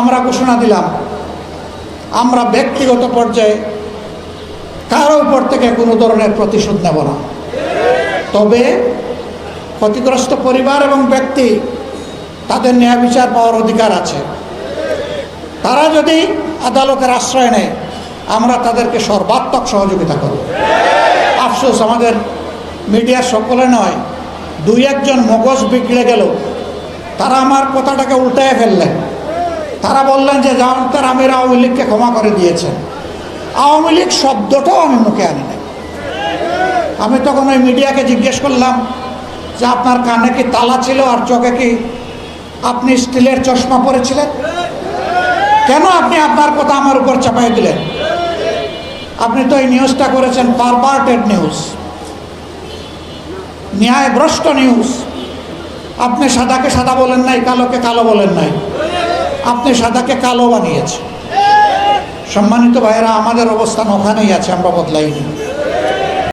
আমরা ঘোষণা দিলাম, আমরা ব্যক্তিগত পর্যায়ে কারও উপর থেকে কোনো ধরনের প্রতিশোধ নেব না। তবে ক্ষতিগ্রস্ত পরিবার এবং ব্যক্তি তাদের ন্যায় বিচার পাওয়ার অধিকার আছে। তারা যদি আদালতের আশ্রয় নেয়, আমরা তাদেরকে সর্বাত্মক সহযোগিতা করব। আফসোস, আমাদের মিডিয়ার সকলে নয়, দুই একজন মগজ বিগড়ে গেল। তারা আমার কথাটাকে উল্টায় ফেললেন। তারা বললেন যে জামানতার আমির আওয়ামী লীগকে ক্ষমা করে দিয়েছেন। আওয়ামী লীগ শব্দটাও আমি মুখে আনি নাই। আমি তখন ওই মিডিয়াকে জিজ্ঞেস করলাম যে আপনার কানে কি তালা ছিল আর চোখে কি আপনি স্টিলের চশমা পরেছিলেন? কেন আপনি আপনার কথা আমার উপর চাপাই দিলেন? আপনি তো এই নিউজটা করেছেন পারভার্টেড নিউজ। ন্যায়ভ্রষ্ট নিউজ। আপনি সাদাকে সাদা বলেন নাই, কালোকে কালো বলেন নাই। আপনি সাদাকে কালো বানিয়েছে সম্মানিত ভাইয়েরা আমাদের অবস্থান ওখানেই আছে আমরা বদলাইনি।